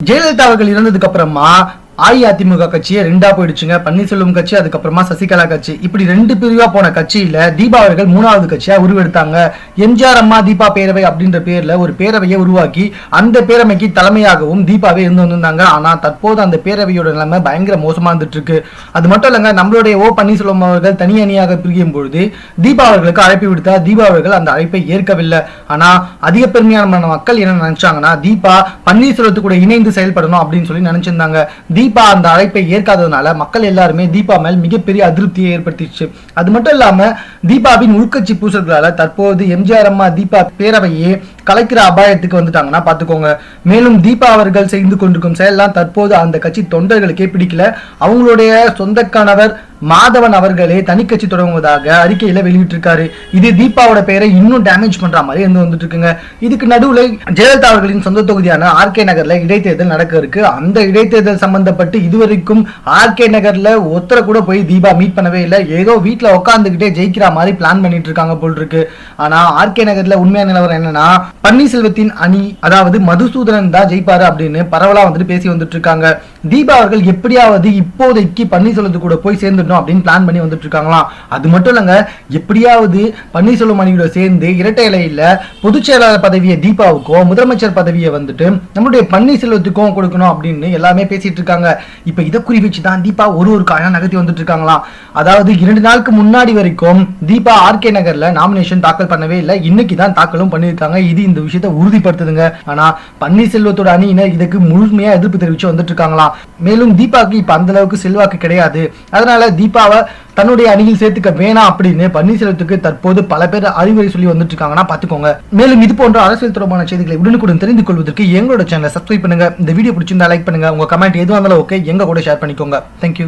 ஜெயலலிதா அவர்கள் இறந்ததுக்கு அப்புறமா அஇஅதிமுக கட்சியே ரெண்டா போயிடுச்சுங்க. பன்னீர்செல்வம் கட்சி அதுக்கப்புறமா சசிகலா கட்சி. இப்படி ரெண்டு பிரிவா போன கட்சியில தீபா அவர்கள் மூணாவது கட்சியா உருவெடுத்தாங்க. எம்ஜிஆர் அம்மா தீபா பேரவை அப்படின்ற பேர்ல ஒரு பேரவையை உருவாக்கி அந்த பேரவைக்கு தலைமையாகவும் தீபாவே இருந்து வந்திருந்தாங்க. ஆனா தற்போது அந்த பேரவையோட நிலைமை பயங்கர மோசமா இருந்துட்டு இருக்கு அது மட்டும் இல்லைங்க நம்மளுடைய ஓ பன்னீர்செல்வம் அவர்கள் தனி அணியாக பிரியும் பொழுது தீபா அவர்களுக்கு அழைப்பு விடுத்தா தீபா அவர்கள் அந்த அழைப்பை ஏற்கவில்லை. ஆனா அதிக பெருமையான மக்கள் என்ன நினைச்சாங்கன்னா தீபா பன்னீர்செல்வத்து கூட இணைந்து செயல்படணும் அப்படின்னு சொல்லி நினைச்சிருந்தாங்க. தீபா அந்த அழைப்பை ஏற்காததுனால மக்கள் எல்லாருமே தீபா மேல் மிகப்பெரிய அதிருப்தியை ஏற்படுத்திச்சு அது மட்டும் இல்லாம தீபாவின் உள்கட்சி பூசல்களால தற்போது எம்ஜிஆர் அம்மா தீபா பேரவையே கலைக்கிற அபாயத்துக்கு வந்துட்டாங்கன்னா பாத்துக்கோங்க மேலும் தீபா அவர்கள் செய்து கொண்டிருக்கும் செயல்லாம் தற்போது அந்த கட்சி தொண்டர்களுக்கே பிடிக்கல. அவங்களுடைய சொந்த கணவர் மாதவன் அவர்களே தனி கட்சி தொடங்குவதாக அறிக்கையில வெளியிட்டிருக்காரு. இது தீபாவோட பெயரை இன்னும் டேமேஜ் பண்ற மாதிரி இருந்து வந்துட்டு இருக்குங்க இதுக்கு நடுவுல ஜெயலலிதா அவர்களின் சொந்த தொகுதியான ஆர்கே நகர்ல இடைத்தேர்தல் நடக்க இருக்கு அந்த இடைத்தேர்தல் சம்பந்தப்பட்டு இதுவரைக்கும் ஆர்கே நகர்ல ஒருத்தரை கூட போய் தீபா மீட் பண்ணவே இல்லை. ஏதோ வீட்டுல உட்காந்துக்கிட்டே ஜெயிக்கிற மாதிரி பிளான் பண்ணிட்டு இருக்காங்க போல் இருக்கு. ஆனா ஆர்கே நகர்ல உண்மையான நிலவரம் என்னன்னா பன்னீர்செல்வத்தின் அணி அதாவது மதுசூதனன் தான் ஜெயிப்பாரு அப்படின்னு பரவலா வந்துட்டு பேசி வந்துட்டு இருக்காங்க. தீபா அவர்கள் எப்படியாவது இப்போதைக்கு பன்னீர்செல்வத்து கூட போய் சேர்ந்துடணும் அப்படின்னு பிளான் பண்ணி வந்துட்டு இருக்காங்களாம் அது மட்டும் இல்லைங்க எப்படியாவது பன்னீர்செல்வம் அணியோட சேர்ந்து இரட்டை இலையில பொதுச் செயலாளர் பதவியை தீபாவுக்கும் முதலமைச்சர் பதவியை வந்துட்டு நம்மளுடைய பன்னீர்செல்வத்துக்கும் கொடுக்கணும் அப்படின்னு எல்லாமே பேசிட்டு இருக்காங்க. இப்ப இதை குறி வச்சு தான் தீபா ஒரு ஒரு காயம் நகர்த்தி வந்துட்டு இருக்காங்களாம் அதாவது இரண்டு நாளுக்கு முன்னாடி வரைக்கும் தீபா ஆர்கே நகர்ல நாமினேஷன் தாக்கல் பண்ணவே இல்லை. இன்னைக்கு தான் தாக்கலும் பண்ணியிருக்காங்க. இது இந்த விஷயத்தை உறுதிப்படுத்துதுங்க. ஆனா பன்னீர்செல்வத்தோட அணியினர் இதுக்கு முழுமையா எதிர்ப்பு தெரிவிச்சு வந்துட்டு இருக்காங்களாம் மேலும் தீபாவுக்கு இப்ப அந்த அளவுக்கு செல்வாக்கு கிடையாது. அதனால தீபாவை தன்னுடைய அணியில் சேர்த்துக்க வேணாம் அப்படின்னு பன்னீர்செல்வத்துக்கு தற்போது பல பேர் அறிவுரை சொல்லி வந்துட்டு இருக்காங்கன்னா பாத்துக்கோங்க மேலும் இது போன்ற அரசியல் தொடர்பான செய்திகளை உடனுக்குடன் தெரிந்து கொள்வதற்கு எங்களோட சேனலை சப்ஸ்கிரைப் பண்ணுங்க. இந்த வீடியோ பிடிச்சிருந்தா லைக் பண்ணுங்க. உங்க கமெண்ட் எதுவாக இருந்தாலும் ஓகே எங்க கூட ஷேர் பண்ணிக்கோங்க. தேங்க்யூ